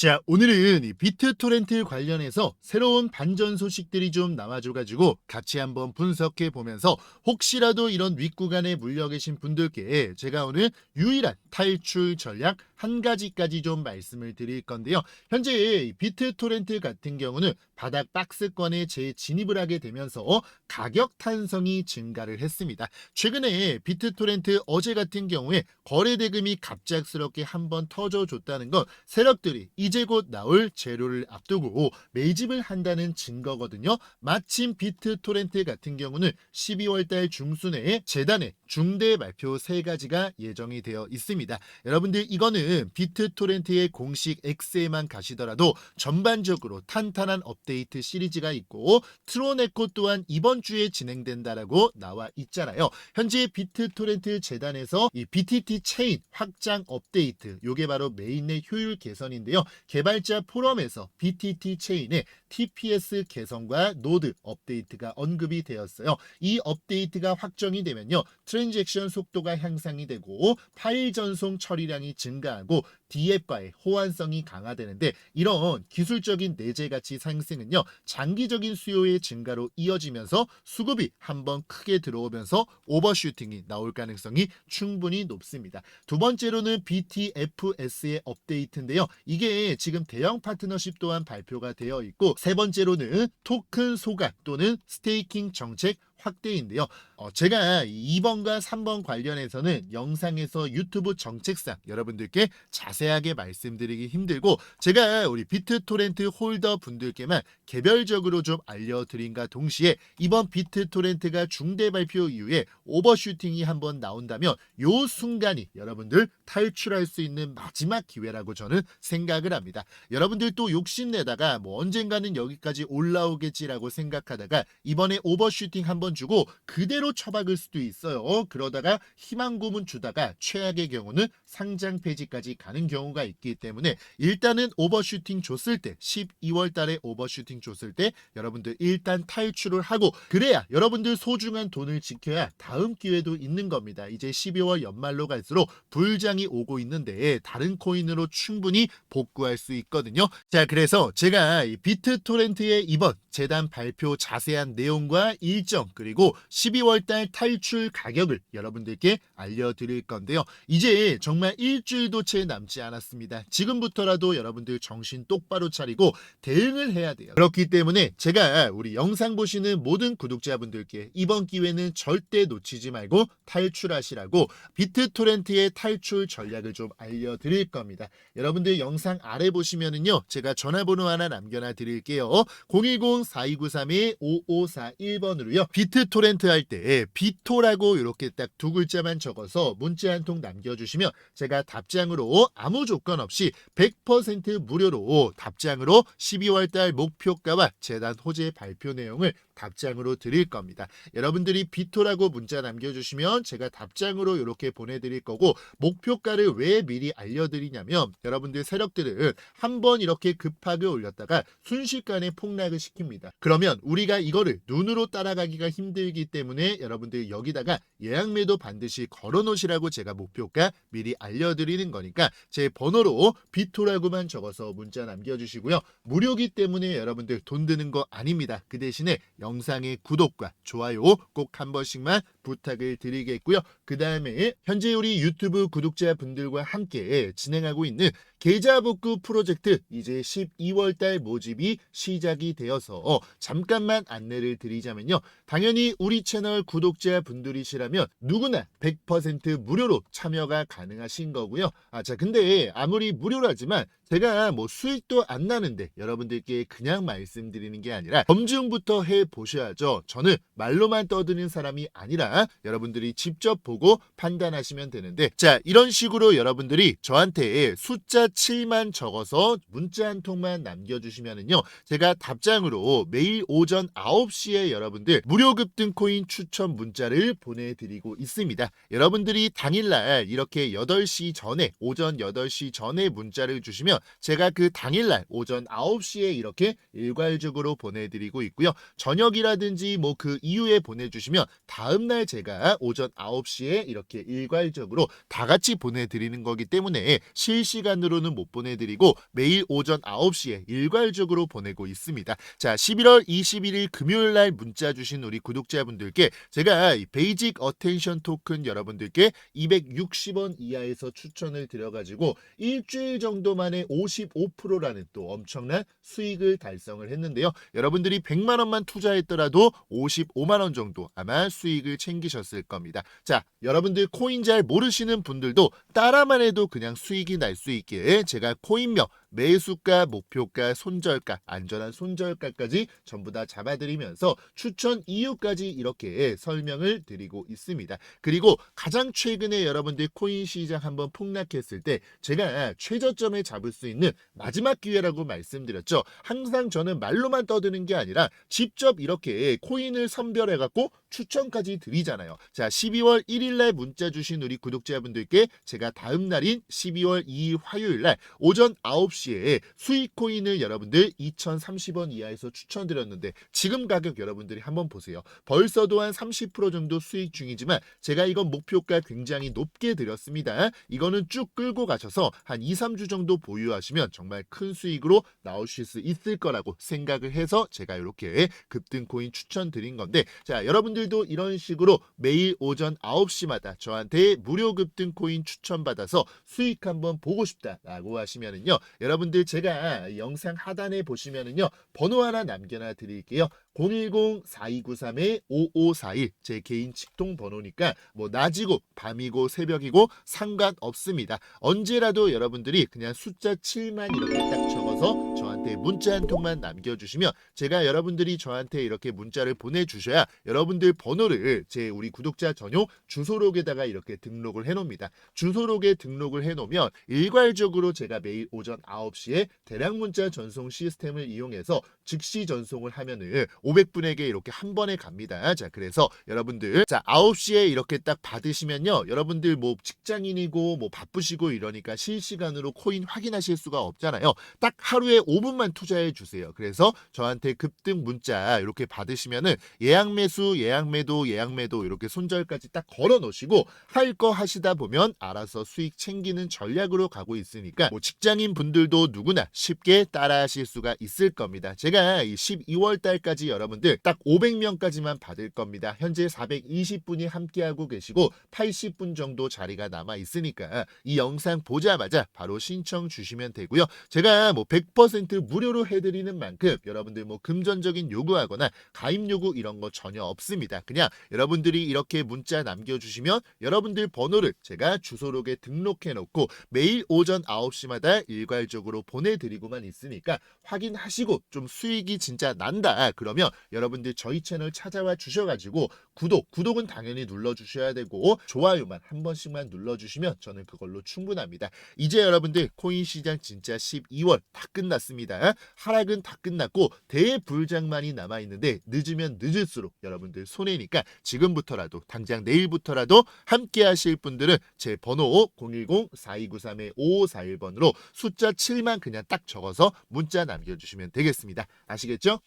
자, 오늘은 이 비트 토렌트 관련해서 새로운 반전 소식들이 좀 나와줘가지고 같이 한번 분석해 보면서 혹시라도 이런 윗구간에 물려 계신 분들께 제가 오늘 유일한 탈출 전략 한 가지까지 좀 말씀을 드릴 건데요. 현재 이 비트토렌트 같은 경우는 바닥 박스권에 재진입을 하게 되면서 가격 탄성이 증가를 했습니다. 최근에 비트토렌트 어제 같은 경우에 거래 대금이 갑작스럽게 한번 터져줬다는 건 세력들이 이제 곧 나올 재료를 앞두고 매집을 한다는 증거거든요. 마침 비트토렌트 같은 경우는 12월 달 중순에 재단의 중대 발표 세 가지가 예정이 되어 있습니다. 여러분들 이거는 비트토렌트의 공식 X에만 가시더라도 전반적으로 탄탄한 업데이트 시리즈가 있고 트로네코 또한 이번 주에 진행된다라고 나와 있잖아요. 현재 비트토렌트 재단에서 이 BTT 체인 확장 업데이트 요게 바로 메인의 효율 개선인데요. 개발자 포럼에서 BTT 체인의 TPS 개선과 노드 업데이트가 언급이 되었어요. 이 업데이트가 확정이 되면요. 트랜잭션 속도가 향상이 되고 파일 전송 처리량이 증가하 고 DF와의 호환성이 강화되는데 이런 기술적인 내재 가치 상승은요. 장기적인 수요의 증가로 이어지면서 수급이 한번 크게 들어오면서 오버슈팅이 나올 가능성이 충분히 높습니다. 두 번째로는 BTFS의 업데이트인데요. 이게 지금 대형 파트너십 또한 발표가 되어 있고 세 번째로는 토큰 소각 또는 스테이킹 정책 확대인데요. 어, 제가 2번과 3번 관련해서는 영상에서 유튜브 정책상 여러분들께 자세하게 말씀드리기 힘들고 제가 우리 비트토렌트 홀더 분들께만 개별적으로 좀 알려드린과 동시에 이번 비트토렌트가 중대 발표 이후에 오버슈팅이 한번 나온다면 요 순간이 여러분들 탈출할 수 있는 마지막 기회라고 저는 생각을 합니다. 여러분들 또 욕심내다가 뭐 언젠가는 여기까지 올라오겠지라고 생각하다가 이번에 오버슈팅 한번 주고 그대로 처박을 수도 있어요. 그러다가 희망 고문 주다가 최악의 경우는 상장 폐지까지 가는 경우가 있기 때문에 일단은 오버슈팅 줬을 때 12월 달에 오버슈팅 줬을 때 여러분들 일단 탈출을 하고 그래야 여러분들 소중한 돈을 지켜야 다음 기회도 있는 겁니다. 이제 12월 연말로 갈수록 불장이 오고 있는데 다른 코인으로 충분히 복구할 수 있거든요. 자, 그래서 제가 이 비트토렌트의 이번 재단 발표 자세한 내용과 일정 그리고 12월 달 탈출 가격을 여러분들께 알려드릴 건데요. 이제 정말 일주일도 채 남지 않았습니다. 지금부터라도 여러분들 정신 똑바로 차리고 대응을 해야 돼요. 그렇기 때문에 제가 우리 영상 보시는 모든 구독자분들께 이번 기회는 절대 놓치지 말고 탈출하시라고 비트토렌트의 탈출 전략을 좀 알려드릴 겁니다. 여러분들 영상 아래 보시면은요, 제가 전화번호 하나 남겨놔 드릴게요. 010-4293-5541번으로요. 비트 토렌트 할때 비토라고 이렇게 딱 두 글자만 적어서 문자 한 통 남겨주시면 제가 답장으로 아무 조건 없이 100% 무료로 답장으로 12월 달 목표가와 재단 호재 발표 내용을 답장으로 드릴 겁니다. 여러분들이 비토라고 문자 남겨주시면 제가 답장으로 이렇게 보내드릴 거고 목표가를 왜 미리 알려드리냐면 여러분들 세력들은 한 번 이렇게 급하게 올렸다가 순식간에 폭락을 시킵니다. 그러면 우리가 이거를 눈으로 따라가기가 힘들기 때문에 여러분들 여기다가 예약매도 반드시 걸어놓으시라고 제가 목표가 미리 알려드리는 거니까 제 번호로 비토라고만 적어서 문자 남겨주시고요. 무료기 때문에 여러분들 돈 드는 거 아닙니다. 그 대신에 영상의 구독과 좋아요 꼭 한 번씩만 부탁을 드리겠고요. 그 다음에 현재 우리 유튜브 구독자분들과 함께 진행하고 있는 계좌 복구 프로젝트 이제 12월 달 모집이 시작이 되어서 잠깐만 안내를 드리자면요. 당연히 우리 채널 구독자 분들이시라면 누구나 100% 무료로 참여가 가능하신 거고요. 아, 자, 근데 아무리 무료라지만 제가 뭐 수익도 안 나는데 여러분들께 그냥 말씀드리는 게 아니라 검증부터 해 보셔야죠. 저는 말로만 떠드는 사람이 아니라 여러분들이 직접 보고 판단하시면 되는데 자, 이런 식으로 여러분들이 저한테 숫자 7만 적어서 문자 한 통만 남겨주시면은요. 제가 답장으로 매일 오전 9시에 여러분들 무료 급등 코인 추천 문자를 보내드리고 있습니다. 여러분들이 당일날 이렇게 8시 전에 오전 8시 전에 문자를 주시면 제가 그 당일날 오전 9시에 이렇게 일괄적으로 보내드리고 있고요. 저녁이라든지 뭐 그 이후에 보내주시면 다음날 날 제가 오전 9시에 이렇게 일괄적으로 다 같이 보내드리는 거기 때문에 실시간으로는 못 보내드리고 매일 오전 9시에 일괄적으로 보내고 있습니다. 자, 11월 21일 금요일 날 문자 주신 우리 구독자분들께 제가 이 베이직 어텐션 토큰 여러분들께 260원 이하에서 추천을 드려가지고 일주일 정도 만에 55%라는 또 엄청난 수익을 달성을 했는데요. 여러분들이 100만 원만 투자했더라도 55만 원 정도 아마 수익을 챙기셨을 겁니다. 자, 여러분들 코인 잘 모르시는 분들도 따라만 해도 그냥 수익이 날 수 있게 제가 코인명 매수가, 목표가, 손절가, 안전한 손절가까지 전부 다 잡아드리면서 추천 이유까지 이렇게 설명을 드리고 있습니다. 그리고 가장 최근에 여러분들 코인 시장 한번 폭락했을 때 제가 최저점에 잡을 수 있는 마지막 기회라고 말씀드렸죠. 항상 저는 말로만 떠드는 게 아니라 직접 이렇게 코인을 선별해갖고 추천까지 드리잖아요. 자, 12월 1일 날 문자 주신 우리 구독자분들께 제가 다음 날인 12월 2일 화요일 날 오전 9시 에 수익 코인을 여러분들 2,030원 이하에서 추천드렸는데 지금 가격 여러분들이 한번 보세요. 벌써도 한 30% 정도 수익 중이지만 제가 이건 목표가 굉장히 높게 드렸습니다. 이거는 쭉 끌고 가셔서 한 2, 3주 정도 보유하시면 정말 큰 수익으로 나오실 수 있을 거라고 생각을 해서 제가 이렇게 급등 코인 추천드린 건데 자, 여러분들도 이런 식으로 매일 오전 9시마다 저한테 무료 급등 코인 추천받아서 수익 한번 보고 싶다라고 하시면은요. 여러분들 제가 영상 하단에 보시면은요. 번호 하나 남겨놔 드릴게요. 010-4293-5541 제 개인 직통 번호니까 뭐 낮이고 밤이고 새벽이고 상관없습니다. 언제라도 여러분들이 그냥 숫자 7만 이렇게 딱 적어서 저한테 문자 한 통만 남겨주시면 제가 여러분들이 저한테 이렇게 문자를 보내주셔야 여러분들 번호를 제 우리 구독자 전용 주소록에다가 이렇게 등록을 해놓습니다. 주소록에 등록을 해놓으면 일괄적으로 제가 매일 오전 9시에 대량 문자 전송 시스템을 이용해서 즉시 전송을 하면은 500분에게 이렇게 한 번에 갑니다. 자, 그래서 여러분들 자, 9시에 이렇게 딱 받으시면요. 여러분들 뭐 직장인이고 뭐 바쁘시고 이러니까 실시간으로 코인 확인하실 수가 없잖아요. 딱 하루에 5분 만 투자해 주세요. 그래서 저한테 급등 문자 이렇게 받으시면은 예약 매수, 예약 매도, 예약 매도 이렇게 손절까지 딱 걸어 놓으시고 할 거 하시다 보면 알아서 수익 챙기는 전략으로 가고 있으니까 뭐 직장인 분들도 누구나 쉽게 따라 하실 수가 있을 겁니다. 제가 이 12월 달까지 여러분들 딱 500명까지만 받을 겁니다. 현재 420분이 함께하고 계시고 80분 정도 자리가 남아 있으니까 이 영상 보자마자 바로 신청 주시면 되고요. 제가 뭐 100% 무료로 해드리는 만큼 여러분들 뭐 금전적인 요구하거나 가입 요구 이런 거 전혀 없습니다. 그냥 여러분들이 이렇게 문자 남겨주시면 여러분들 번호를 제가 주소록에 등록해 놓고 매일 오전 9시마다 일괄적으로 보내드리고만 있으니까 확인하시고 좀 수익이 진짜 난다. 그러면 여러분들 저희 채널 찾아와 주셔가지고 구독, 구독은 당연히 눌러주셔야 되고 좋아요만 한 번씩만 눌러주시면 저는 그걸로 충분합니다. 이제 여러분들 코인 시장 진짜 12월 다 끝났 습니다. 하락은 다 끝났고 대불장만이 남아 있는데 늦으면 늦을수록 여러분들 손해니까 지금부터라도 당장 내일부터라도 함께 하실 분들은 제 번호 010-4293-5541번으로 숫자 7만 그냥 딱 적어서 문자 남겨주시면 되겠습니다. 아시겠죠?